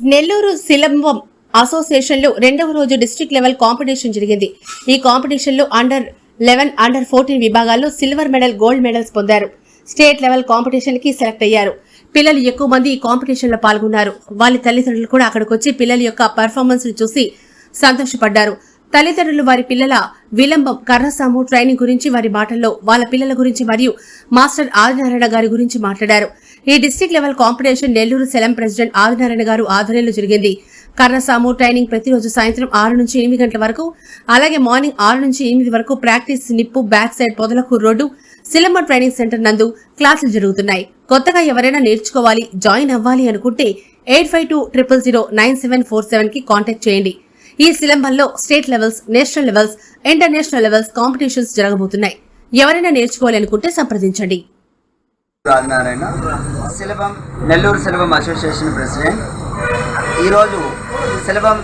నెల్లూరు సిలంబం అసోసియేషన్లో రెండవ రోజు డిస్టిక్ లెవెల్ కాంపిటీషన్ జరిగింది. ఈ కాంపిటీషన్లో అండర్ లెవెన్ అండర్ ఫోర్టీన్ విభాగాల్లో సిల్వర్ మెడల్ గోల్డ్ మెడల్స్ పొందారు. స్టేట్ లెవెల్ కాంపిటీషన్కి సెలెక్ట్ అయ్యారు. పిల్లలు ఎక్కువ మంది ఈ కాంపిటీషన్లో పాల్గొన్నారు. వాళ్ళ తల్లిదండ్రులు కూడా అక్కడికి వచ్చి పిల్లల యొక్క పర్ఫార్మెన్స్ చూసి సంతోషపడ్డారు. తల్లిదండ్రులు వారి పిల్లల విలంబం కర్రసాము ట్రైనింగ్ గురించి వారి మాటల్లో వాళ్ళ పిల్లల గురించి మరియు మాస్టర్ ఆదినారాయణ గారి గురించి మాట్లాడారు. ఈ డిస్టిక్ లెవెల్ కాంపిటీషన్ నెల్లూరు సెలం ప్రెసిడెంట్ ఆదినారాయణ గారు ఆధ్వర్యంలో జరిగింది. కర్రసాము ట్రైనింగ్ ప్రతిరోజు సాయంత్రం ఆరు నుంచి ఎనిమిది గంటల వరకు అలాగే మార్నింగ్ ఆరు నుంచి ఎనిమిది వరకు ప్రాక్టీస్ నిప్పు బ్యాక్ సైడ్ పొదలకు రోడ్డు సిలమ్మ ట్రైనింగ్ సెంటర్ నందు క్లాసులు జరుగుతున్నాయి. కొత్తగా ఎవరైనా నేర్చుకోవాలి జాయిన్ అవ్వాలి అనుకుంటే eight five two triple zero nine seven four సెవెన్కి కాంటాక్ట్ చేయండి. ఈ సిలంబంలో state levels national levels international levels competitions జరగబోతున్నాయి. ఎవరైనా నేర్చుకోవాలి అనుకుంటే సంప్రదించండి. Rajanarayana Silambam Nellore Silambam association president. ఈరోజు సిలబం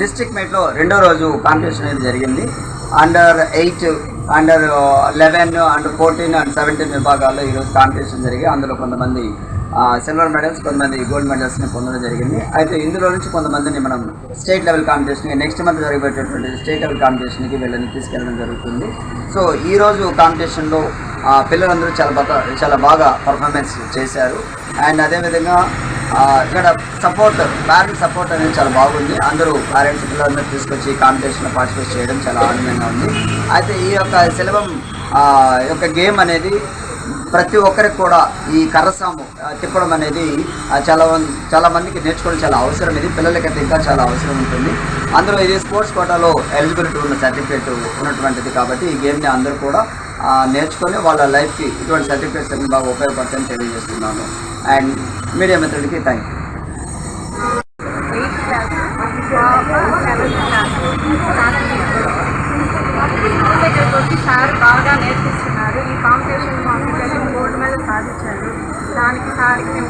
డిస్ట్రిక్ట్ మీట్లో రెండో రోజు కాంపిటీషన్ అనేది జరిగింది. Under eight under eleven under fourteen and seventeen విభాగాల్లో ఈరోజు కాంపిటీషన్ జరిగి అందులో కొంతమంది సిల్వర్ మెడల్స్ కొంతమంది గోల్డ్ మెడల్స్ని పొందడం జరిగింది. అయితే ఇందులో నుంచి కొంతమందిని మనం స్టేట్ లెవెల్ కాంపిటీషన్కి నెక్స్ట్ మంత్ జరగబోయేటటువంటి స్టేట్ లెవెల్ కాంపిటీషన్కి వీళ్ళని తీసుకెళ్ళడం జరుగుతుంది. సో ఈ రోజు కాంపిటీషన్లో పిల్లలందరూ చాలా బాగా చాలా బాగా పర్ఫార్మెన్స్ చేశారు. అండ్ అదేవిధంగా ఇక్కడ సపోర్ట్ పేరెంట్ సపోర్ట్ అనేది చాలా బాగుంది. అందరూ పేరెంట్స్ పిల్లలందరూ తీసుకొచ్చి కాంపిటీషన్లో పార్టిసిపేట్ చేయడం చాలా ఆనందంగా ఉంది. అయితే ఈ యొక్క సిలబం యొక్క గేమ్ అనేది ప్రతి ఒక్కరికి కూడా ఈ కర్రసాము తిప్పడం అనేది చాలా చాలా మందికి నేర్చుకోవడం చాలా అవసరం ఇది. పిల్లలకైతే ఇంకా చాలా అవసరం ఉంటుంది. అందులో ఇది స్పోర్ట్స్ కోటాలో ఎలిజిబిలిటీ ఉన్న సర్టిఫికేట్ ఉన్నటువంటిది కాబట్టి ఈ గేమ్ని అందరూ కూడా నేర్చుకొని వాళ్ళ లైఫ్కి ఇటువంటి సర్టిఫికేట్స్ అన్ని బాగా ఉపయోగపడతాయని తెలియజేస్తున్నాను. అండ్ మీడియా మిత్రులకి thank you eighth class seventh class school దగ్గరకు వచ్చి సార్ బాగా నేర్పిస్తున్నారు ఈ కాంపిటీషన్ కాంపిటీషన్ గోల్డ్ మెడల్ సాధించారు దానికి సార్కి మేము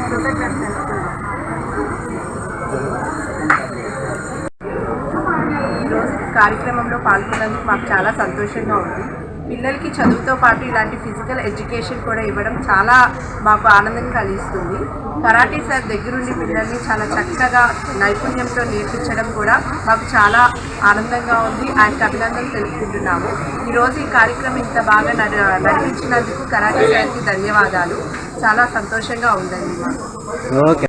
కృతజ్ఞత తెలుపుతున్నాం ఈరోజు కార్యక్రమంలో పాల్గొన్నందుకు మాకు చాలా సంతోషంగా ఉంది. పిల్లలకి చదువుతో పాటు ఇలాంటి ఫిజికల్ ఎడ్యుకేషన్ కూడా ఇవ్వడం చాలా మాకు ఆనందం కలిగిస్తుంది. కరాటే సార్ దగ్గరుండి పిల్లల్ని చాలా చక్కగా నైపుణ్యంతో నేర్పించడం కూడా మాకు చాలా ఆనందంగా ఉంది ఆయనకు అభినందనలు తెలుపుకుంటున్నాము. ఈరోజు ఈ కార్యక్రమం ఇంత బాగా నడ- నడిపించినందుకు కరాటే సార్కి ధన్యవాదాలు. చాలా సంతోషంగా ఉందండి. ఓకే.